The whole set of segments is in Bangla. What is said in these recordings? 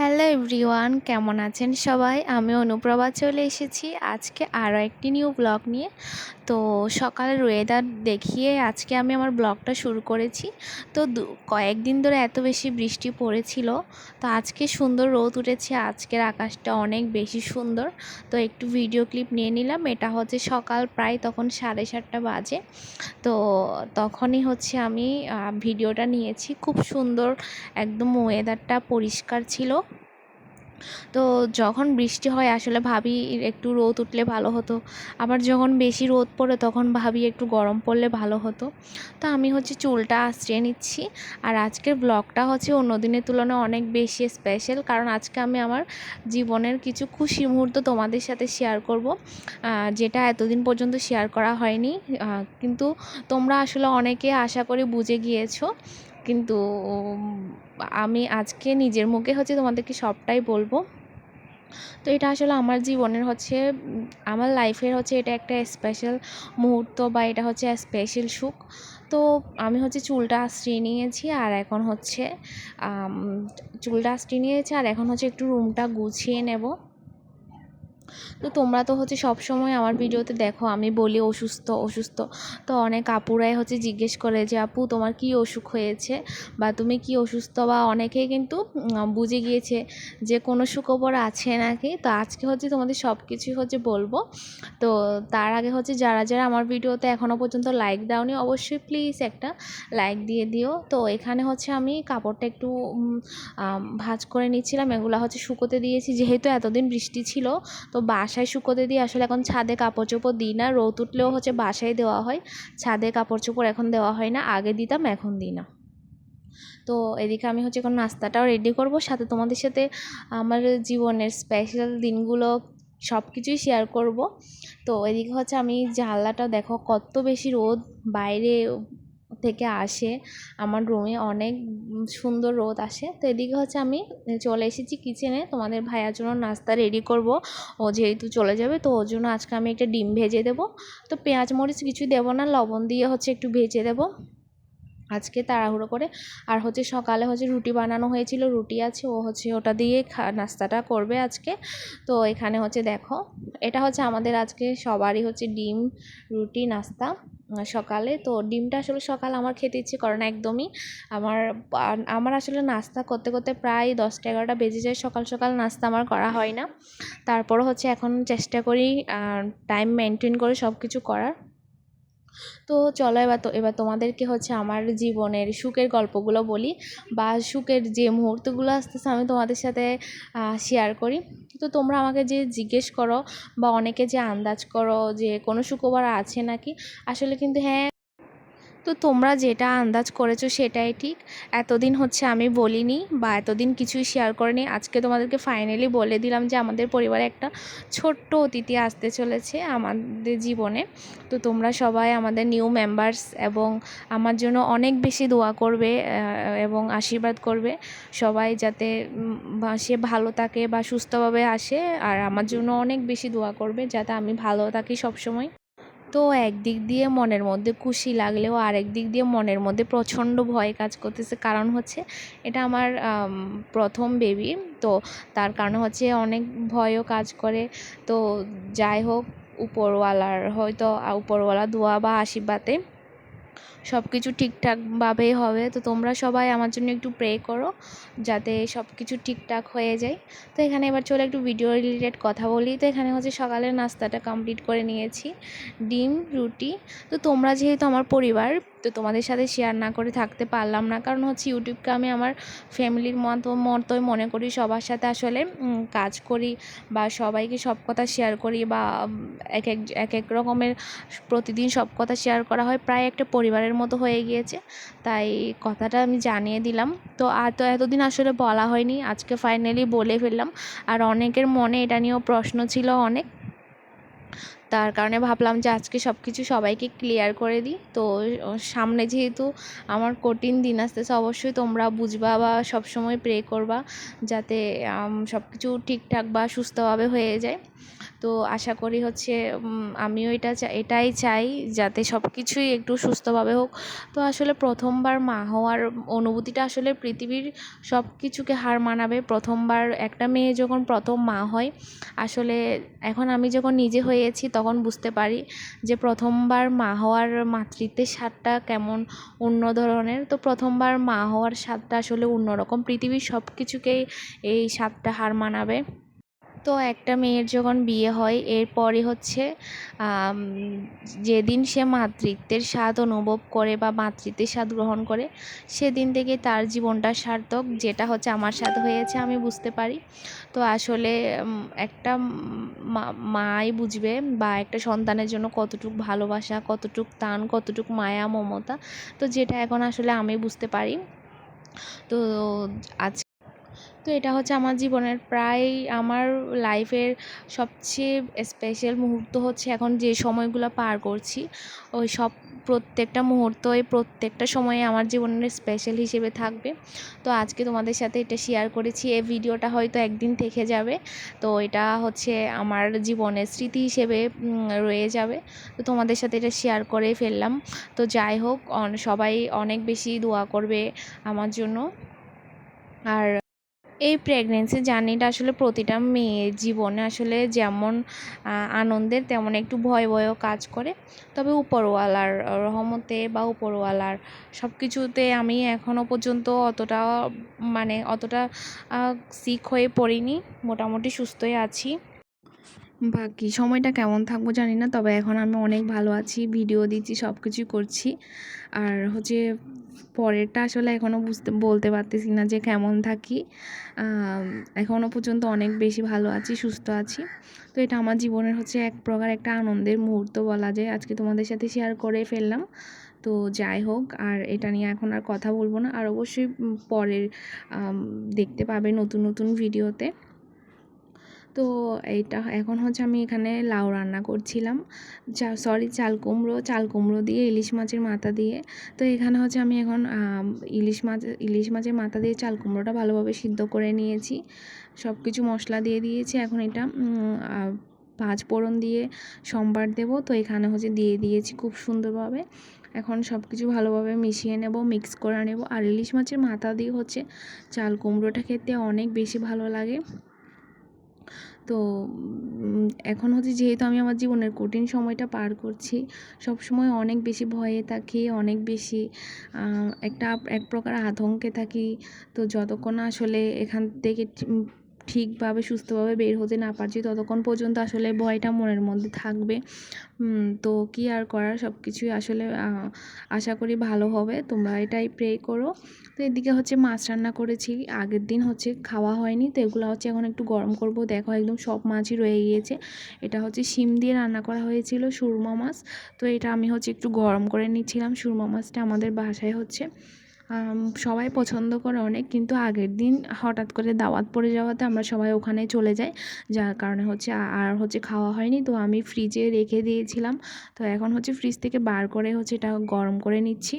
হ্যালো এভরিওয়ান, কেমন আছেন সবাই? আমি অনুপ্রভা চলে এসেছি আজকে আরও একটি নিউ ব্লগ নিয়ে। তো সকালের ওয়েদার দেখিয়ে আজকে আমি আমার ব্লগটা শুরু করেছি। তো কয়েকদিন ধরে এত বেশি বৃষ্টি পড়েছিল, তো আজকে সুন্দর রোদ উঠেছে। আজকের আকাশটা অনেক বেশি সুন্দর। তো একটু ভিডিও ক্লিপ নিয়ে নিলাম। এটা হচ্ছে সকাল প্রায় তখন সাড়ে সাতটা বাজে। তো তখনই হচ্ছে আমি ভিডিওটা নিয়েছি। খুব সুন্দর একদম ওয়েদারটা পরিষ্কার ছিল। তো যখন বৃষ্টি হয়, আসলে ভাবি একটু রোদ উঠলে ভালো হতো। আবার যখন বেশি রোদ পড়ে, তখন ভাবি একটু গরম পড়লে ভালো হতো। তো আমি হচ্ছে চুলটা আশ্রিয়ে নিচ্ছি। আর আজকের ব্লগটা হচ্ছে অন্য দিনের তুলনায় অনেক বেশি স্পেশাল কারণ আজকে আমি আমার জীবনের কিছু খুশি মুহূর্ত তোমাদের সাথে শেয়ার করব। যেটা এতদিন পর্যন্ত শেয়ার করা হয়নি। কিন্তু তোমরা আসলে অনেকে আশা করি বুঝে গিয়েছো। কিন্তু আমি আজকে নিজের মুখে হচ্ছে তোমাদেরকে সবটাই বলব। তো এটা আসলে আমার জীবনের হচ্ছে, আমার লাইফের হচ্ছে এটা একটা স্পেশাল মুহূর্ত বা এটা হচ্ছে স্পেশাল সুখ। তো আমি হচ্ছে চুলটা আশ্রিয়ে নিয়েছি আর এখন হচ্ছে চুলটা আশ্রিয়ে নিয়েছি আর এখন হচ্ছে একটু রুমটা গুছিয়ে নেব। তো তোমরা তো হচ্ছে সব সময় আমার ভিডিওতে দেখো, আমি বলি অসুস্থ অসুস্থ। তো অনেক আপুরাই হচ্ছে জিজ্ঞেস করে যে, আপু, তোমার কি অসুখ হয়েছে? বা তুমি কি অসুস্থ? বা অনেকেই কিন্তু বুঝে গিয়েছে যে, কোনো সুখবর আছে নাকি? তো আজকে হচ্ছে তোমাদের সব কিছুই হচ্ছে বলব। তো তার আগে হচ্ছে যারা যারা আমার ভিডিওতে এখনও পর্যন্ত লাইক দাওনি, অবশ্যই প্লিজ একটা লাইক দিয়ে দিও। তো এখানে হচ্ছে আমি কাপড়টা একটু ভাঁজ করে নিচ্ছিলাম। এগুলো হচ্ছে শুকোতে দিয়েছি, যেহেতু এতদিন বৃষ্টি ছিল। তো বাসায় শুকোতে দিই আসলে এখন ছাদে কাপড় চোপড় দিই না। রোদ উঠলেও হচ্ছে বাসায় দেওয়া হয়। ছাদে কাপড় চোপড় এখন দেওয়া হয় না। আগে দিতাম, এখন দিই না। তো এদিকে আমি হচ্ছে এখন নাস্তাটাও রেডি করব। সাথে তোমাদের সাথে আমার জীবনের স্পেশাল দিনগুলো সব কিছুই শেয়ার করব। তো এদিকে হচ্ছে আমি জানলাটা দেখো কত বেশি রোদ। বাইরে থেকে আসে, আমার রুমে অনেক সুন্দর রোদ আসে। তো এদিকে হচ্ছে আমি চলে এসেছি কিচেনে তোমাদের ভাইয়ার জন্য নাস্তা রেডি করব। ও যেহেতু চলে যাবে, তো ওর জন্য আজকে আমি একটা ডিম ভেজে দেবো। তো পেঁয়াজ মরিচ কিছু দেবো না, লবণ দিয়ে হচ্ছে একটু ভেজে দেবো। আজকে তাড়াহুড়ো করে। আর হচ্ছে সকালে হচ্ছে রুটি বানানো হয়েছিল, রুটি আছে, ও হচ্ছে ওটা দিয়ে নাস্তাটা করবে আজকে। তো এখানে হচ্ছে দেখো, এটা হচ্ছে আমাদের আজকে সবারই হচ্ছে ডিম, রুটি, নাস্তা। সকালে। তো ডিমটা আসলে সকাল আমার খেতে ইচ্ছে করে না একদমই। আমার আমার আসলে নাস্তা করতে করতে প্রায় দশটা এগারোটা বেজে যায়। সকাল সকাল নাস্তা আমার করা হয় না। তারপরও হচ্ছে এখন চেষ্টা করি টাইম মেনটেন করে সব কিছু করার। তো চলো এবার তো, এবার তোমাদেরকে হচ্ছে আমার জীবনের সুখের গল্পগুলো বলি বা সুখের যে মুহূর্তগুলো আসতেছে আমি তোমাদের সাথে শেয়ার করি। তো তোমরা আমাকে যে জিজ্ঞেস করো বা অনেকে যে আন্দাজ করো যে কোনো সুখবর আছে নাকি? আসলে কিন্তু হ্যাঁ তো তোমরা যেটা আন্দাজ করেছ সেটাই ঠিক। এতদিন হচ্ছে আমি বলিনি বা এতদিন কিছুই শেয়ার করিনি। আজকে তোমাদেরকে ফাইনালি বলে দিলাম যে আমাদের পরিবারে একটা ছোট্ট অতিথি আসতে চলেছে আমাদের জীবনে। তো তোমরা সবাই আমাদের নিউ মেম্বার্স এবং আমার জন্য অনেক বেশি দোয়া করবে এবং আশীর্বাদ করবে। সবাই যাতে সে ভালো থাকে বা সুস্থভাবে আসে, আর আমার জন্য অনেক বেশি দোয়া করবে যাতে আমি ভালো থাকি সবসময়। তো একদিক দিয়ে মনের মধ্যে খুশি লাগলেও আরেক দিক দিয়ে মনের মধ্যে প্রচণ্ড ভয় কাজ করতেছে। কারণ হচ্ছে এটা আমার প্রথম বেবি তো তার কারণে হচ্ছে অনেক ভয়ও কাজ করে। তো যাই হোক, উপরওয়ালার হয়তো উপরওয়ালা দোয়া বা আশীর্বাদে সব কিছু ঠিকঠাকভাবেই হবে। তো তোমরা সবাই আমার জন্য একটু প্রে করো, যাতে সব কিছু ঠিকঠাক হয়ে যায়। তো এখানে এবার চলে একটু ভিডিও রিলেটেড কথা বলি। তো এখানে হচ্ছে সকালের নাস্তাটা কমপ্লিট করে নিয়েছি। ডিম, রুটি। তো তোমরা যেহেতু আমার পরিবার তো তোমাদের সাথে শেয়ার না করে থাকতে পারলাম না। কারণ হচ্ছে ইউটিউবকে আমি আমার ফ্যামিলির মতো, মতোই মনে করি, সবার সাথে আসলে কাজ করি বা সবাইকে সব কথা শেয়ার করি বা এক এক এক এক রকমের প্রতিদিন সব কথা শেয়ার করা হয়। প্রায় একটা পরিবারের মতো হয়ে গিয়েছে, তাই কথাটা আমি জানিয়ে দিলাম। তো আর তো এতদিন আসলে বলা হয়নি, আজকে ফাইনালি বলে ফেললাম। আর অনেকের মনে এটা নিয়েও প্রশ্ন ছিল অনেক। তার কারণে ভাবলাম যে আজকে সব কিছু সবাইকে ক্লিয়ার করে দিই। তো সামনে যেহেতু আমার কঠিন দিন আসতেছে অবশ্যই তোমরা বুঝবা বা সবসময় প্রে করবা যাতে সব কিছু ঠিকঠাক বা সুস্থভাবে হয়ে যায়। তো আশা করি হচ্ছে আমিও এটা এটাই চাই যাতে সব কিছুই একটু সুস্থভাবে হোক। তো আসলে প্রথমবার মা হওয়ার অনুভূতিটা আসলে পৃথিবীর সব কিছুকে হার মানাবে। প্রথমবার একটা মেয়ে যখন প্রথম মা হয়, আসলে এখন আমি যখন নিজে হয়েছি তখন বুঝতে পারি যে প্রথমবার মা হওয়ার মাতৃত্বের স্বাদটা কেমন অন্য ধরনের। তো প্রথমবার মা হওয়ার স্বাদটা আসলে অন্যরকম। পৃথিবীর সব কিছুকেই এই স্বাদটা হার মানাবে। তো একটা মেয়ের যখন বিয়ে হয় এরপরে হচ্ছে যেদিন সে মাতৃত্বের স্বাদ অনুভব করে বা মাতৃত্বের স্বাদ গ্রহণ করে, সেদিন থেকে তার জীবনটা সার্থক, যেটা হচ্ছে আমার সাথে হয়েছে আমি বুঝতে পারি। তো আসলে একটা মাই বুঝবে বা একটা সন্তানের জন্য কতটুক ভালোবাসা, কতটুক টান কতটুক মায়া, মমতা, তো যেটা এখন আসলে আমি বুঝতে পারি। তো আজ তো এটা হচ্ছে আমার জীবনের প্রায় আমার লাইফের সবচেয়ে স্পেশাল মুহূর্ত হচ্ছে এখন যে সময়গুলো পার করছি। ওই সব প্রত্যেকটা মুহূর্ত মুহূর্তই প্রত্যেকটা সময়ে আমার জীবনের স্পেশাল হিসেবে থাকবে। তো আজকে তোমাদের সাথে এটা শেয়ার করেছি, এই ভিডিওটা হয়তো একদিন থেকে যাবে। তো এটা হচ্ছে আমার জীবনের স্মৃতি হিসেবে রয়ে যাবে। তো তোমাদের সাথে এটা শেয়ার করে ফেললাম। তো যাই হোক সবাই অনেক বেশি দোয়া করবে আমার জন্য। আর এই প্রেগনেন্সি জার্নিটা আসলে প্রতিটা মেয়ের জীবনে আসলে যেমন আনন্দের তেমন একটু ভয় ভয়ও কাজ করে। তবে উপরওয়ালার রহমতে বা উপরওয়ালার সব কিছুতে আমি এখনও পর্যন্ত অতটা মানে অতটা সিক হয়ে পড়িনি। মোটামুটি সুস্থই আছি। বাকি সময়টা কেমন থাকব জানি না, তবে এখন আমি অনেক ভালো আছি ভিডিও দিচ্ছি সব কিছুই করছি। আর হচ্ছে পরেরটা আসলে এখনও বুঝতে, বলতে পারতেছি না যে কেমন থাকি। এখনও পর্যন্ত অনেক বেশি ভালো আছি, সুস্থ আছি। তো এটা আমার জীবনের হচ্ছে এক প্রকার একটা আনন্দের মুহূর্ত বলা যায়। আজকে তোমাদের সাথে শেয়ার করে ফেললাম। তো যাই হোক, আর এটা নিয়ে এখন আর কথা বলব না। আর অবশ্যই পরের দেখতে পাবে নতুন নতুন ভিডিওতে তো এইটা এখন হচ্ছে আমি এখানে লাউ রান্না করছিলাম। চা সরি চাল কুমড়ো চাল কুমড়ো দিয়ে ইলিশ মাছের মাথা দিয়ে। তো এখানে হচ্ছে আমি এখন ইলিশ মাছ, ইলিশ মাছের মাথা দিয়ে চাল কুমড়োটা ভালোভাবে সিদ্ধ করে নিয়েছি। সব কিছু মশলা দিয়ে দিয়েছি। এখন এটা পাঁচ ফোড়ন দিয়ে সম্বার দেবো। তো এখানে হচ্ছে দিয়ে দিয়েছি খুব সুন্দরভাবে। এখন সব কিছু ভালোভাবে মিশিয়ে নেব মিক্স করে নেব। আর ইলিশ মাছের মাথা দিয়ে হচ্ছে চাল কুমড়োটা খেতে অনেক বেশি ভালো লাগে। তো এখন হচ্ছে যেহেতু আমি আমার জীবনের কঠিন সময়টা পার করছি সব সময় অনেক বেশি ভয়ে থাকি, অনেক বেশি একটা এক প্রকার আতঙ্কে থাকি। তো যতক্ষণ আসলে এখান থেকে ঠিকভাবে, সুস্থভাবে বের হতে না পারছি, ততক্ষণ পর্যন্ত আসলে ভয়টা মনের মধ্যে থাকবে। তো কী আর করার? সব কিছুই আসলে আশা করি ভালো হবে। তোমরা এটাই প্রে করো। তো এদিকে হচ্ছে মাছ রান্না করেছি। আগের দিন হচ্ছে খাওয়া হয়নি, তো এগুলো হচ্ছে এখন একটু গরম করব। দেখো একদম সব মাছই রয়ে গিয়েছে। এটা হচ্ছে শিম দিয়ে রান্না করা হয়েছিল, সুরমা মাছ। তো এটা আমি হচ্ছে একটু গরম করে নিচ্ছিলাম। সুরমা মাছটা আমাদের বাসায় হচ্ছে। সবাই পছন্দ করে অনেক, কিন্তু আগের দিন হঠাৎ করে দাওয়াত পড়ে যাওয়াতে আমরা সবাই ওখানে চলে যাই। যার কারণে হচ্ছে আর হচ্ছে খাওয়া হয়নি, তো আমি ফ্রিজে রেখে দিয়েছিলাম। তো এখন হচ্ছে ফ্রিজ থেকে বার করে হচ্ছে এটা গরম করে নিচ্ছি।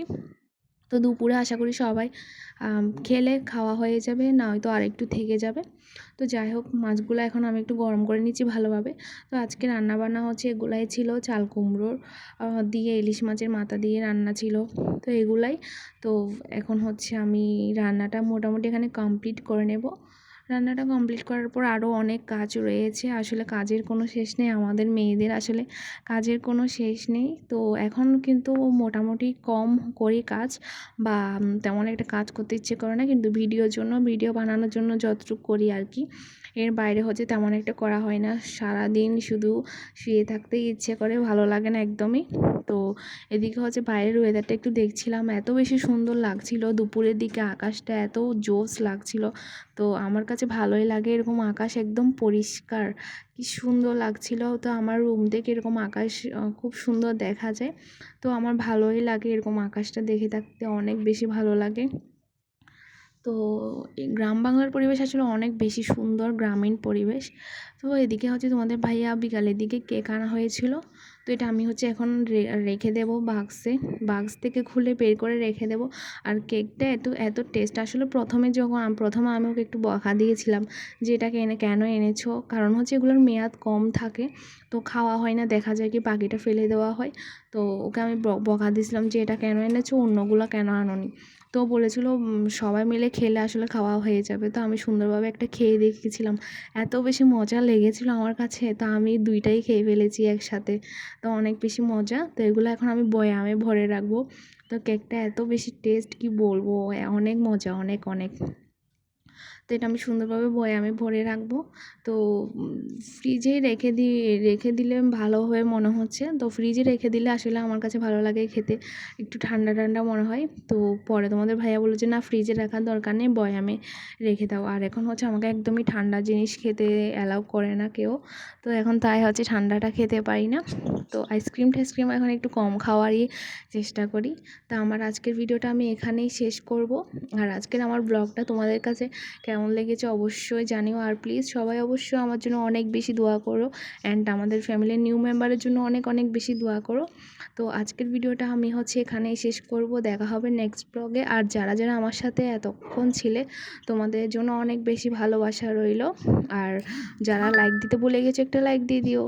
তো দুপুরে আশা করি সবাই খেলে খাওয়া হয়ে যাবে, না হয়তো আর একটু থেকে যাবে। তো যাই হোক, মাছগুলো এখন আমি একটু গরম করে নিচ্ছি ভালোভাবে। তো আজকে রান্না বান্না হচ্ছে এগুলাই ছিল, চাল কুমড়োর দিয়ে ইলিশ মাছের মাথা দিয়ে রান্না ছিল। তো এগুলাই, তো এখন হচ্ছে আমি রান্নাটা মোটামুটি এখানে কমপ্লিট করে নেব। রান্নাটা কমপ্লিট করার পর আরও অনেক কাজ রয়েছে। আসলে কাজের কোনো শেষ নেই, আমাদের মেয়েদের আসলে কাজের কোনো শেষ নেই। তো এখন কিন্তু মোটামুটি কম করি কাজ বা তেমন একটা কাজ করতে ইচ্ছে করে না, কিন্তু ভিডিওর জন্য, ভিডিও বানানোর জন্য যতটুকু করি আর কি, এর বাইরে হচ্ছে তেমন একটা করা হয় না। সারা দিন শুধু শুয়ে থাকতেই ইচ্ছে করে, ভালো লাগে না একদমই। তো এদিকে হচ্ছে বাইরের ওয়েদারটা একটু দেখছিলাম, এত বেশি সুন্দর লাগছিল, দুপুরের দিকে আকাশটা এত জোস লাগছিল তো আমার কাছে ভালোই লাগে এরকম আকাশ একদম পরিষ্কার। কি সুন্দর লাগছিল। তো আমার রুম থেকে এরকম আকাশ খুব সুন্দর দেখা যায়। তো আমার ভালোই লাগে এরকম আকাশটা দেখে থাকতে অনেক বেশি ভালো লাগে। তো গ্রাম বাংলার পরিবেশ আসলে অনেক বেশি সুন্দর গ্রামীণ পরিবেশ। তো এদিকে হচ্ছে তোমাদের ভাইয়া বিকালের দিকে কেক আনা হয়েছিল। তো এটা আমি হচ্ছে এখন রেখে দেবো বাক্সে। বাক্স থেকে খুলে বের করে রেখে দেবো। আর কেকটা এত এত টেস্ট। আসলে প্রথমে যখন, প্রথমে আমি ওকে একটু বকা দিয়েছিলাম যে, এটাকে এনে, কেন এনেছো? কারণ হচ্ছে এগুলোর মেয়াদ কম থাকে। তো খাওয়া হয় না, দেখা যায় কি বাকিটা ফেলে দেওয়া হয়। তো ওকে আমি বকা দিয়েছিলাম যে, এটা কেন এনেছো? অন্যগুলো কেন আনোনি? তো বলেছিল সবাই মিলে খেলে আসলে খাওয়া হয়ে যাবে। তো আমি সুন্দরভাবে একটা খেয়ে দেখেছিলাম। এত বেশি মজা লেগেছিল আমার কাছে, তো আমি দুইটাই খেয়ে ফেলেছি একসাথে। তো অনেক বেশি মজা, তো এগুলো এখন আমি বয়ামে ভরে রাখব। তো কেকটা এত বেশি টেস্ট কি বলব? অনেক মজা, অনেক অনেক। তো এটা আমি সুন্দরভাবে বয়ামে ভরে রাখব। তো ফ্রিজে রেখে দি, রেখে দিলে ভালো হয়ে মনে হচ্ছে। তো ফ্রিজে রেখে দিলে আসলে আমার কাছে ভালো লাগে খেতে। একটু ঠান্ডা ঠান্ডা মনে হয়। তো পরে তোমাদের ভাইয়া বলল যে, না ফ্রিজে রাখার দরকার নেই বয়ামে রেখে দাও। আর এখন হচ্ছে আমাকে একদমই ঠান্ডা জিনিস খেতে অ্যালাউ করে না কেউ। তো এখন তাই হচ্ছে ঠান্ডাটা খেতে পারি না। তো আইসক্রিম টাইসক্রিম এখন একটু কম খাওয়ারই চেষ্টা করি। তা আমার আজকের ভিডিওটা আমি এখানেই শেষ করব। আর আজকের আমার ব্লগটা তোমাদের কাছে কেমন লেগেছে অবশ্যই জানিও। আর প্লিজ সবাই অবশ্যই আমার জন্য অনেক বেশি দোয়া করো। অ্যান্ড আমাদের ফ্যামিলির নিউ মেম্বারের জন্য অনেক অনেক বেশি দোয়া করো। তো আজকের ভিডিওটা আমি হচ্ছে এখানেই শেষ করব। দেখা হবে নেক্সট ব্লগে আর যারা যারা আমার সাথে এতক্ষণ ছিলে, তোমাদের জন্য অনেক বেশি ভালোবাসা রইল। আর যারা লাইক দিতে ভুলে গেছো, একটা লাইক দিয়ে দিও।